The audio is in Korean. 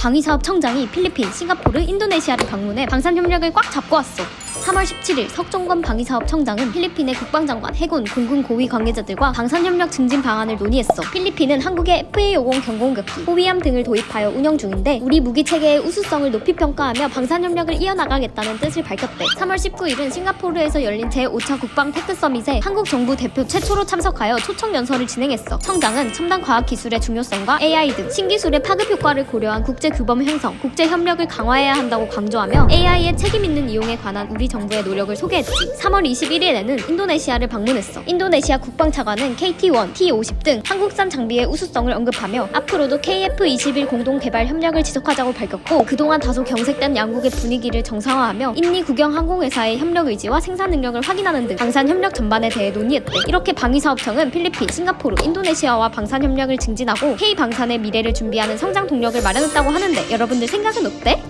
방위사업 청장이 필리핀, 싱가포르, 인도네시아를 방문해 방산 협력을 꽉 잡고 왔어. 3월 17일 석종건 방위사업 청장은 필리핀의 국방장관, 해군, 공군 고위 관계자들과 방산협력 증진 방안을 논의했어. 필리핀은 한국의 FA50 경공격기, 호위함 등을 도입하여 운영 중인데 우리 무기 체계의 우수성을 높이 평가하며 방산협력을 이어나가겠다는 뜻을 밝혔대. 3월 19일은 싱가포르에서 열린 제5차 국방 테크 서밋에 한국 정부 대표 최초로 참석하여 초청 연설을 진행했어. 청장은 첨단 과학 기술의 중요성과 AI 등 신기술의 파급 효과를 고려한 국제 규범 형성, 국제 협력을 강화해야 한다고 강조하며 AI의 책임 있는 이용에 관한 우리 정부의 노력을 소개했지. 3월 21일에는 인도네시아를 방문했어. 인도네시아 국방차관은 KT-1, T-50 등 한국산 장비의 우수성을 언급하며 앞으로도 KF-21 공동 개발 협력을 지속하자고 밝혔고 그동안 다소 경색된 양국의 분위기를 정상화하며 인리 국영 항공회사의 협력 의지와 생산 능력을 확인하는 등 방산 협력 전반에 대해 논의했대. 이렇게 방위사업청은 필리핀, 싱가포르, 인도네시아와 방산 협력을 증진하고 K 방산의 미래를 준비하는 성장 동력을 마련했다고 하는데 여러분들 생각은 어때?